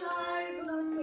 şarkı